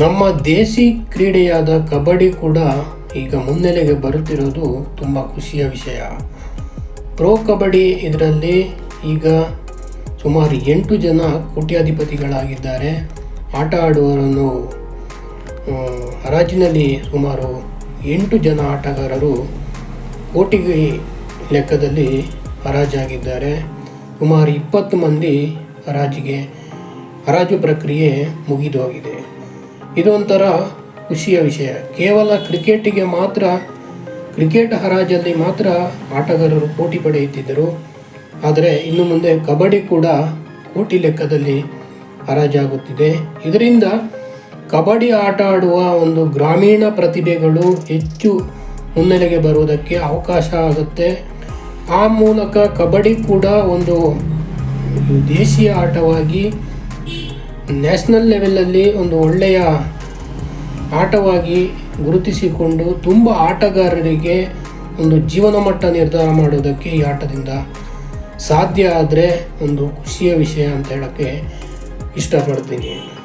ನಮ್ಮ ದೇಸಿ ಕ್ರೀಡೆಯಾದ ಕಬಡ್ಡಿ ಕೂಡ ಈಗ ಮುನ್ನೆಲೆಗೆ ಬರುತ್ತಿರೋದು ತುಂಬ ಖುಷಿಯ ವಿಷಯ. ಪ್ರೋ ಕಬಡ್ಡಿ ಇದರಲ್ಲಿ ಈಗ ಸುಮಾರು ಎಂಟು ಜನ ಕೋಟ್ಯಾಧಿಪತಿಗಳಾಗಿದ್ದಾರೆ. ಆಟ ಆಡುವರನ್ನು ಹರಾಜಿನಲ್ಲಿ ಸುಮಾರು ಎಂಟು ಜನ ಆಟಗಾರರು ಕೋಟಿಗೆ ಲೆಕ್ಕದಲ್ಲಿ ಹರಾಜಾಗಿದ್ದಾರೆ ಸುಮಾರು ಇಪ್ಪತ್ತು ಮಂದಿ ಹರಾಜಿಗೆ, ಹರಾಜು ಪ್ರಕ್ರಿಯೆ ಮುಗಿದು ಹೋಗಿದೆ ಇದೊಂಥರ ಖುಷಿಯ ವಿಷಯ. ಕೇವಲ ಕ್ರಿಕೆಟಿಗೆ ಮಾತ್ರ, ಕ್ರಿಕೆಟ್ ಹರಾಜಲ್ಲಿ ಮಾತ್ರ ಆಟಗಾರರು ಕೋಟಿ ಪಡೆಯುತ್ತಿದ್ದರು. ಆದರೆ ಇನ್ನು ಮುಂದೆ ಕಬಡ್ಡಿ ಕೂಡ ಕೋಟಿ ಲೆಕ್ಕದಲ್ಲಿ ಹರಾಜಾಗುತ್ತಿದೆ. ಇದರಿಂದ ಕಬಡ್ಡಿ ಆಟ ಆಡುವ ಒಂದು ಗ್ರಾಮೀಣ ಪ್ರತಿಭೆಗಳು ಹೆಚ್ಚು ಮುನ್ನೆಲೆಗೆ ಬರುವುದಕ್ಕೆ ಅವಕಾಶ ಆಗುತ್ತೆ. ಆ ಮೂಲಕ ಕಬಡ್ಡಿ ಕೂಡ ಒಂದು ದೇಶೀಯ ಆಟವಾಗಿ ನ್ಯಾಷನಲ್ ಲೆವೆಲಲ್ಲಿ ಒಂದು ಒಳ್ಳೆಯ ಆಟವಾಗಿ ಗುರುತಿಸಿಕೊಂಡು ತುಂಬ ಆಟಗಾರರಿಗೆ ಒಂದು ಜೀವನ ಮಟ್ಟ ನಿರ್ಧಾರ ಮಾಡೋದಕ್ಕೆ ಈ ಆಟದಿಂದ ಸಾಧ್ಯ ಆದರೆ ಒಂದು ಖುಷಿಯ ವಿಷಯ ಅಂತ ಹೇಳೋಕ್ಕೆ ಇಷ್ಟಪಡ್ತೀನಿ.